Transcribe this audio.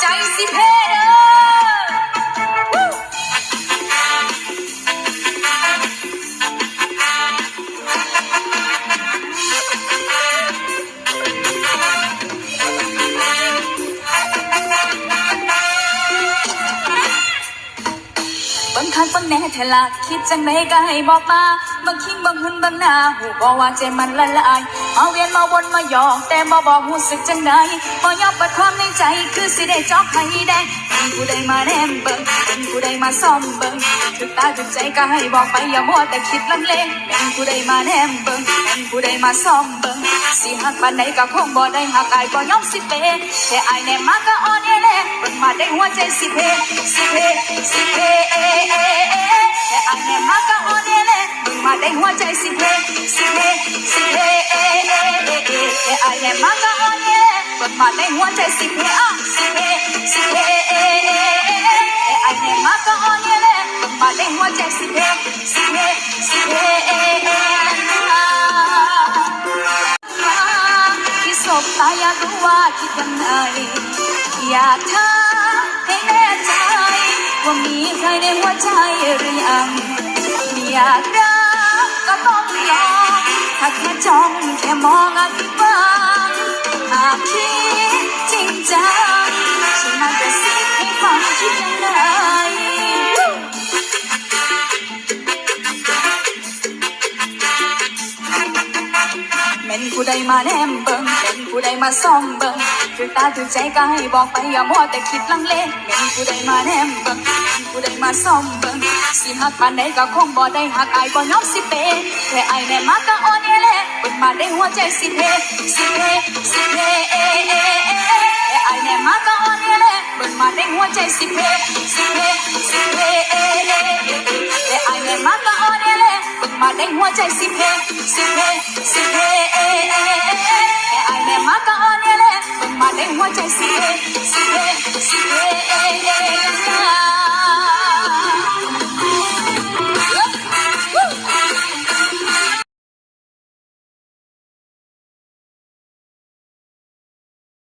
ใจสิเพเด้อบังคันบังแน่เทละคิดจังใดก็ให้บอกมาบางคิงบางหุ่นบางหน้าหูบอกว่าใจมันละลาย มาเวียนมาวนมาหยอกแต่บ่บอกหูสึกจังใดบ่ยอมเปิดความในใจคือสิได้จอกให้แดงเป็นผู้ใดมาแนมเบิ่งเป็นผู้ใดมาซ่อมเบิ่งถึกตาถึกใจก็ให้บอกไปอย่ามัวแต่คิดลังเลเป็นผู้ใดมาแนมเบิ่งเป็นผู้ใดมาซ่อมเบิ่งสิหักปานใดก็คงบ่ได้หักอายบ่ยอมสิเปแค่อายแน่มาก็อ่อนแอแลเบิ่งมาได้หัวใจสิเพสิเพสิเพเอเอเอแต่อันแน่มากก็อ่อนแอเลย มาได้หัวใจสิเพสิเพสิเพเอเอเอเอแต่อันแน่มากก็อ่อนแอมึงมาได้หัวใจสิเพอะสิเพสิเพเอเอเอแต่อันแน่มากก็อ่อนแอเลยมึงมาได้หัวใจสิเพสิเพสิเพเอเอที่สบตาอยากรู้ว่าคิดยังไงอยากถามให้แน่ใจว่ามีใครในหัวใจหรือยังอยากรัก ก็ต้องลองถ้าแค่จ้องแค่มองอาจผิดหวังหากคิดจริงจังฉันมากระซิบให้ฟังคิดยังไงเม็นผู้ใดมาแนมเบิงเป็นผู้ใดมาซ่อมเบิงคือตาคือใจก็ให้บอกไปอย่ามัวแต่คิดลังเลเม็นผู้ใดมาแนมเบิง ผู้ใดมาซ่อมเบิงสิหักปานใดก็คงบ่ได้หักอายบ่ยอมสิเปแค่อายแน่มากก็อ่อนแอแลเบิ่งมาได้หัวใจสิเพสิเพสิเพเอเอเอแค่อายแน่มากก็อ่อนแอแลเบิ่งมาได้หัวใจสิเพสิเพสิเพเอเอเอแค่อายแน่มากก็อ่อนแอแลเบิ่งมาได้หัวใจสิเพสิเพสิเพเอเอเอแค่อายแน่มากก็อ่อนแอแลเบิ่งมาได้หัวใจสิเพสิเพสิเพเอเอ